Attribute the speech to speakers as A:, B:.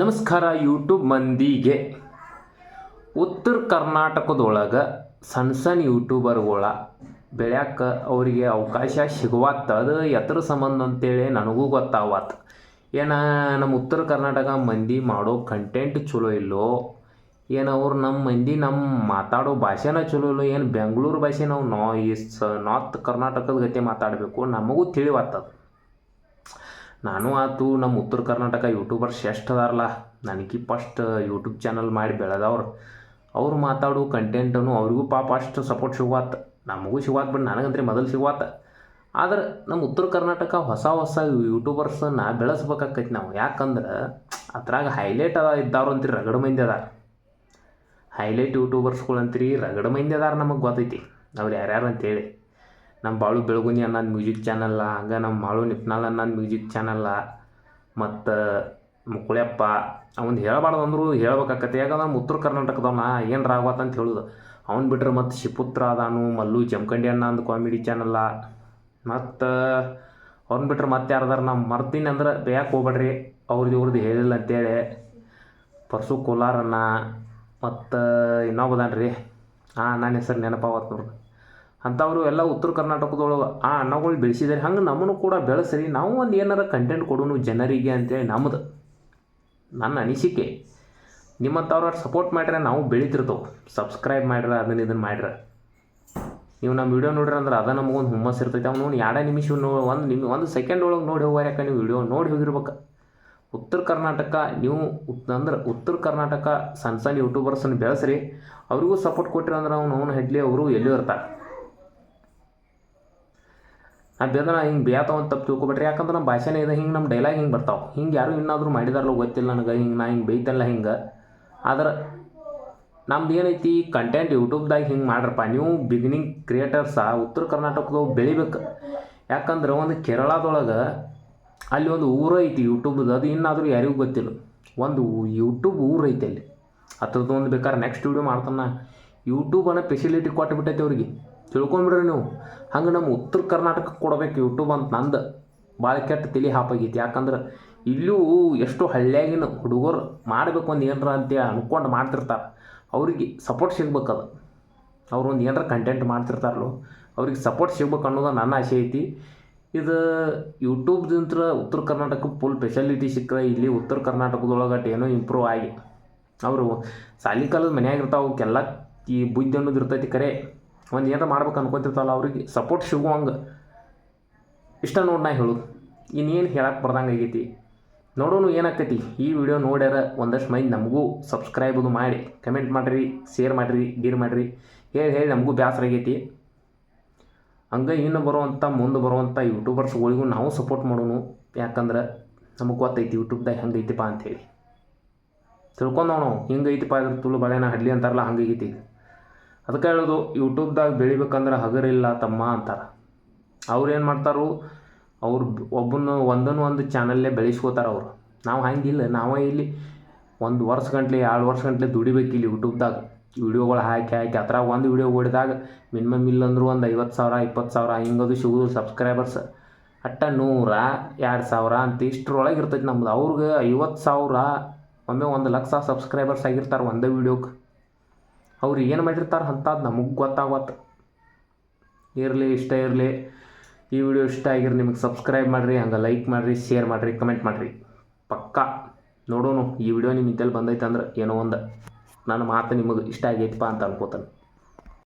A: ನಮಸ್ಕಾರ ಯೂಟ್ಯೂಬ್ ಮಂದಿಗೆ. ಉತ್ತರ ಕರ್ನಾಟಕದೊಳಗೆ ಸಣ್ಣ ಸಣ್ಣ ಯೂಟ್ಯೂಬರ್ಗಳ ಬೆಳ್ಯಾಕ ಅವರಿಗೆ ಅವಕಾಶ ಸಿಗುವತ್ತ. ಅದು ಎತ್ತರ ಸಂಬಂಧ ಅಂತೇಳಿ ನನಗೂ ಗೊತ್ತಾವತ್. ಏನ ನಮ್ಮ ಉತ್ತರ ಕರ್ನಾಟಕ ಮಂದಿ ಮಾಡೋ ಕಂಟೆಂಟ್ ಚಲೋ ಇಲ್ಲೋ? ಏನು ಅವ್ರು ನಮ್ಮ ಮಂದಿ ನಮ್ಮ ಮಾತಾಡೋ ಭಾಷೆನ ಚಲೋ ಇಲ್ಲೋ? ಏನು ಬೆಂಗಳೂರು ಭಾಷೆ ನಾವು ನಾ ಈ ನಾರ್ತ್ ಕರ್ನಾಟಕದ ಗತಿ ಮಾತಾಡಬೇಕು? ನಮಗೂ ತಿಳಿವತ್ತದು ನಾನು ಆತು ನಮ್ಮ ಉತ್ತರ ಕರ್ನಾಟಕ ಯೂಟ್ಯೂಬರ್ಸ್ ಎಷ್ಟು ಅದಾರಲ್ಲ ನನಗೆ ಫಸ್ಟ್ ಯೂಟ್ಯೂಬ್ ಚಾನಲ್ ಮಾಡಿ ಬೆಳೆದವ್ರು. ಅವ್ರು ಮಾತಾಡೋ ಕಂಟೆಂಟನು ಅವ್ರಿಗೂ ಪಾಪ ಅಷ್ಟು ಸಪೋರ್ಟ್ ಸಿಗುವತ್ತ ನಮಗೂ ಸಿಗುವಾತ್ ಬಟ್ ನನಗಂದ್ರೆ ಮೊದಲು ಸಿಗುವಾತ. ಆದ್ರೆ ನಮ್ಮ ಉತ್ತರ ಕರ್ನಾಟಕ ಹೊಸ ಹೊಸ ಯೂಟ್ಯೂಬರ್ಸನ್ನು ಬೆಳೆಸ್ಬೇಕಾಕೈತಿ ನಾವು. ಯಾಕಂದ್ರೆ ಅದ್ರಾಗ ಹೈಲೈಟ್ ಅದ ಇದ್ದವ್ರು ಅಂತೀರಿ ರಗಡ ಮಂದಿ ಅದಾರ. ಹೈಲೈಟ್ ಯೂಟ್ಯೂಬರ್ಸ್ಗಳು ಅಂತೀರಿ ರಗಡ ಮಂದಿ ಅದಾರ ನಮಗೆ ಗೊತ್ತೈತಿ. ಅವ್ರು ಯಾರ್ಯಾರು ಅಂತೇಳಿ. ನಮ್ಮ ಬಾಳು ಬೆಳಗುನಿ ಅನ್ನೋದು ಮ್ಯೂಸಿಕ್ ಚಾನಲ್ಲ ಹಂಗೆ ನಮ್ಮ ಮಾಳು ನಿಪ್ನಾಳ್ ಅನ್ನೋದು ಮ್ಯೂಸಿಕ್ ಚಾನಲ್ಲ ಮತ್ತು ಮುಕುಳಪ್ಪ ಅವ್ನು ಹೇಳಬಾರ್ದು ಅಂದರೂ ಹೇಳ್ಬೇಕಾಕತ್ತೆ. ಯಾಕಂದ್ರೆ ಉತ್ತರ ಕರ್ನಾಟಕದವನ ಏನು ರಾಗವತ್ತ ಅಂತ ಹೇಳೋದು. ಅವ್ನು ಬಿಟ್ರೆ ಮತ್ತು ಶಿಪುತ್ರ ಅದಾನು, ಮಲ್ಲು ಜಮಖಂಡಿ ಅಣ್ಣ ಅಂದು ಕಾಮಿಡಿ ಚಾನಲ್ಲ ಮತ್ತು, ಅವ್ನು ಬಿಟ್ರೆ ಮತ್ತೆ ಯಾರ್ದಾರ ನಮ್ಮ ಮರ್ತೀನಿ ಅಂದ್ರೆ ಯಾಕೆ ಹೋಗ್ಬೇಡ್ರಿ ಅವ್ರದ್ದು ಇವ್ರದ್ದು ಹೇಳಿಲ್ಲ ಅಂತೇಳಿ. ಪರ್ಸು ಕೋಲಾರನ್ನ ಮತ್ತು ಇನ್ನೊಬ್ಬದಾನ್ರಿ. ಹಾಂ ನನ್ನ ಹೆಸರು ನೆನಪಾವತ್ತು ನೋಡ್ರಿ. ಅಂಥವ್ರು ಎಲ್ಲ ಉತ್ತರ ಕರ್ನಾಟಕದೊಳಗೆ, ಆ ಅಣ್ಣಗಳು ಬೆಳೆಸಿದ್ದಾರೆ ಹಂಗೆ ನಮ್ಮನ್ನು ಕೂಡ ಬೆಳೆಸ್ರಿ, ನಾವು ಒಂದು ಏನಾರ ಕಂಟೆಂಟ್ ಕೊಡೋನು ಜನರಿಗೆ ಅಂತೇಳಿ ನಮ್ಮದು ನನ್ನ ಅನಿಸಿಕೆ ನಿಮ್ಮಂಥವ್ರು ಸಪೋರ್ಟ್ ಮಾಡ್ರೆ ನಾವು ಬೆಳೀತಿರ್ತವೆ. ಸಬ್ಸ್ಕ್ರೈಬ್ ಮಾಡ್ರ, ಅದನ್ನ ಇದನ್ನು ಮಾಡ್ರ. ನೀವು ನಮ್ಮ ವಿಡಿಯೋ ನೋಡ್ರಿ ಅಂದ್ರೆ ಅದ ನಮಗೊಂದು ಹುಮ್ಮಸ್ ಇರ್ತೈತೆ. ಅವ್ನು ನೋಡಿ ಎರಡೇ ನಿಮಿಷ ಒಂದು ನಿಮಿ, ಒಂದು ಸೆಕೆಂಡ್ ಒಳಗೆ ನೋಡಿ ಹೋಗ್ಯಾರ ನೀವು ವಿಡಿಯೋ ನೋಡಿ ಹೋಗಿರ್ಬೇಕು. ಉತ್ತರ ಕರ್ನಾಟಕ, ನೀವು ಅಂದ್ರೆ ಉತ್ತರ ಕರ್ನಾಟಕ ಸಣ್ಣ ಸಣ್ಣ ಯೂಟ್ಯೂಬರ್ಸನ್ನು ಬೆಳೆಸ್ರಿ. ಅವ್ರಿಗೂ ಸಪೋರ್ಟ್ ಕೊಟ್ಟಿರಂದ್ರೆ ಅವ್ನು ಅವ್ನು ಹೆಡ್ಲಿ ಅವರು ಎಲ್ಲೂ ಇರ್ತಾರೆ. ಬೇದನ ಹಿಂಗೆ ಬೇತಾವ ಅಂತ ತಪ್ಪು ತಿಳ್ಕೊಬೇಡ್ರಿ. ಯಾಕಂದ್ರೆ ನಮ್ಮ ಭಾಷೆನೇ ಇದೆ, ಹಿಂಗೆ ನಮ್ಮ ಡೈಲಾಗ್ ಹಿಂಗೆ ಬರ್ತಾವೆ. ಹಿಂಗೆ ಯಾರು ಇನ್ನಾದರೂ ಮಾಡಿದಾರಲ್ಲ ಗೊತ್ತಿಲ್ಲ ನನಗೆ, ಹಿಂಗೆ ನಾ ಹಿಂಗೆ ಬೈತಲ್ಲ ಹಿಂಗೆ. ಆದ್ರೆ ನಮ್ದು ಏನೈತಿ ಕಂಟೆಂಟ್ ಯೂಟ್ಯೂಬ್ದಾಗ ಹಿಂಗೆ ಮಾಡ್ರಪ್ಪ. ನೀವು ಬಿಗಿನಿಂಗ್ ಕ್ರಿಯೇಟರ್ಸ ಉತ್ತರ ಕರ್ನಾಟಕದವು ಬೆಳಿಬೇಕು. ಯಾಕಂದ್ರೆ ಒಂದು ಕೇರಳದೊಳಗೆ ಅಲ್ಲಿ ಒಂದು ಊರು ಐತಿ ಯೂಟ್ಯೂಬ್ದು ಅದು ಇನ್ನಾದರೂ ಯಾರಿಗೂ ಗೊತ್ತಿಲ್ಲ. ಒಂದು ಯೂಟ್ಯೂಬ್ ಊರು ಐತಿ ಅಲ್ಲಿ. ಅದ್ರದ್ದು ಒಂದು ಬೇಕಾದ್ರೆ ನೆಕ್ಸ್ಟ್ ವೀಡಿಯೋ ಮಾಡ್ತಾನೆ ಅನ್ನೋ ಫೆಸಿಲಿಟಿ ಕೊಟ್ಟುಬಿಟ್ಟೈತೆ ಅವ್ರಿಗೆ. ತಿಳ್ಕೊಂಬಿಡ್ರಿ ನೀವು. ಹಂಗೆ ನಮ್ಮ ಉತ್ತರ ಕರ್ನಾಟಕ ಕೊಡಬೇಕು ಯೂಟ್ಯೂಬ್ ಅಂತ ನಂದು ಭಾಳ ಕೆಟ್ಟ ತಲೆ ಹಾಪಾಗೈತಿ. ಯಾಕಂದ್ರೆ ಇಲ್ಲೂ ಎಷ್ಟು ಹಳ್ಳಿಯಾಗಿನ ಹುಡುಗರು ಮಾಡಬೇಕು ಒಂದು ಏನರ ಅಂತೇಳಿ ಅಂದ್ಕೊಂಡು ಮಾಡ್ತಿರ್ತಾರೆ. ಅವ್ರಿಗೆ ಸಪೋರ್ಟ್ ಸಿಗ್ಬೇಕದು ಅವ್ರು ಒಂದು ಏನರ ಕಂಟೆಂಟ್ ಮಾಡ್ತಿರ್ತಾರಲ್ಲ, ಅವ್ರಿಗೆ ಸಪೋರ್ಟ್ ಸಿಗ್ಬೇಕು ಅನ್ನೋದು ನನ್ನ ಆಸೆ ಐತಿ. ಇದು ಯೂಟ್ಯೂಬ್ದಿಂತ ಉತ್ತರ ಕರ್ನಾಟಕಕ್ಕೆ ಫುಲ್ ಫೆಸಿಲಿಟಿ ಸಿಕ್ಕರೆ ಇಲ್ಲಿ ಉತ್ತರ ಕರ್ನಾಟಕದೊಳಗೆ ಏನೋ ಇಂಪ್ರೂವ್ ಆಗಿ. ಅವರು ಸಾಲಿ ಕಾಲದ ಮನೆಯಾಗಿರ್ತಾವೆ ಅವಕ್ಕೆಲ್ಲ ಈ ಬುದ್ಧಿ ಅನ್ನೋದು ಇರ್ತೈತಿ ಕರೆ. ಒಂದು ಏನಾರ ಮಾಡ್ಬೇಕು ಅನ್ಕೊತಿರ್ತಾವಲ್ಲ ಅವ್ರಿಗೆ ಸಪೋರ್ಟ್ ಸಿಗುವಂಗೆ ಇಷ್ಟ ನೋಡಿ ನಾ ಹೇಳು. ಇನ್ನೇನು ಹೇಳಕ್ಕೆ ಬರ್ದಂಗೆ ಆಗೈತಿ. ನೋಡೋನು ಏನಾಗ್ತೈತಿ? ಈ ವಿಡಿಯೋ ನೋಡ್ಯಾರ ಒಂದಷ್ಟು ಮೈ ನಮಗೂ ಸಬ್ಸ್ಕ್ರೈಬ್ ಮಾಡಿ ಕಮೆಂಟ್ ಮಾಡಿರಿ ಶೇರ್ ಮಾಡಿರಿ ಡೀರ್ ಮಾಡಿರಿ. ಹೇಳಿ ಹೇಳಿ ನಮಗೂ ಬೇಸರ ಆಗೈತಿ. ಹಂಗೆ ಇನ್ನು ಬರುವಂಥ ಮುಂದೆ ಬರುವಂಥ ಯೂಟ್ಯೂಬರ್ಸ್ಗಳಿಗೂ ನಾವು ಸಪೋರ್ಟ್ ಮಾಡೋನು. ಯಾಕಂದ್ರೆ ನಮಗೆ ಗೊತ್ತೈತಿ ಯೂಟ್ಯೂಬ್ದಾಗ ಹೆಂಗೈತಿಪ್ಪ ಅಂಥೇಳಿ ತಿಳ್ಕೊಂಡವ್ ನಾವು ಹಿಂಗೆ ಐತಿಪ್ಪ ಅದ್ರ ತುಳು ಬಳೆನ ಹಡ್ಲಿ ಅಂತಾರಲ್ಲ ಹಂಗೈತಿ ಅದಕ್ಕೆ ಹೇಳೋದು, ಯೂಟ್ಯೂಬ್ದಾಗ ಬೆಳಿಬೇಕಂದ್ರೆ ಹಗರಿಲ್ಲ ತಮ್ಮ ಅಂತಾರೆ. ಅವ್ರು ಏನು ಮಾಡ್ತಾರು, ಅವ್ರು ಒಬ್ಬನ ಒಂದನ್ನು ಒಂದು ಚಾನಲ್ಲೇ ಬೆಳೆಸ್ಕೋತಾರೆ ಅವರು. ನಾವು ಹಂಗಿಲ್ಲ, ನಾವೇ ಇಲ್ಲಿ ಒಂದು ವರ್ಷ ಗಂಟ್ಲೆ, ಎರಡು ವರ್ಷ ಗಂಟ್ಲೆ ದುಡಿಬೇಕು ಇಲ್ಲಿ ಯೂಟ್ಯೂಬ್ದಾಗ. ವೀಡಿಯೋಗಳು ಹಾಕಿ ಹಾಕಿ, ಅದ್ರಾಗ ಒಂದು ವಿಡಿಯೋ ಓಡಿದಾಗ ಮಿನಿಮಮ್ ಇಲ್ಲಂದ್ರೂ ಅಂದರೂ ಒಂದು ಐವತ್ತು ಸಾವಿರ, ಇಪ್ಪತ್ತು ಸಾವಿರ ಹಿಂಗದು ಸಿಗೋದು ಸಬ್ಸ್ಕ್ರೈಬರ್ಸ್. ಅಟ್ಟ ನೂರ, ಎರಡು ಸಾವಿರ ಅಂತ ಇಷ್ಟರೊಳಗೆ ಇರ್ತೈತಿ ನಮ್ದು. ಅವ್ರಿಗೆ ಐವತ್ತು ಸಾವಿರ, ಒಮ್ಮೆ ಒಂದು ಲಕ್ಷ ಸಬ್ಸ್ಕ್ರೈಬರ್ಸ್ ಆಗಿರ್ತಾರೆ ಒಂದೇ ವೀಡಿಯೋಕ್ಕೆ ಅವ್ರು ಏನು ಮಾಡಿರ್ತಾರೆ ಅಂಥದ್ದು ನಮಗೆ ಗೊತ್ತಾಗತ್ತೆ ಇರಲಿ, ಇಷ್ಟ ಇರಲಿ. ಈ ವಿಡಿಯೋ ಇಷ್ಟ ಆಗಿರಿ ನಿಮಗೆ ಸಬ್ಸ್ಕ್ರೈಬ್ ಮಾಡಿರಿ, ಹಂಗೆ ಲೈಕ್ ಮಾಡಿರಿ ಶೇರ್ ಮಾಡಿರಿ ಕಮೆಂಟ್ ಮಾಡಿರಿ. ಪಕ್ಕಾ. ನೋಡೋಣ ಈ ವಿಡಿಯೋ ನಿಮ್ಮ ಇದ್ದಲ್ಲಿ ಬಂದೈತೆ ಅಂದ್ರೆ ಏನೋ ಒಂದು. ನನ್ನ ಮಾತು ನಿಮಗೆ ಇಷ್ಟ ಆಗೈತಪ್ಪ ಅಂತ ಅನ್ಕೋತಾನೆ.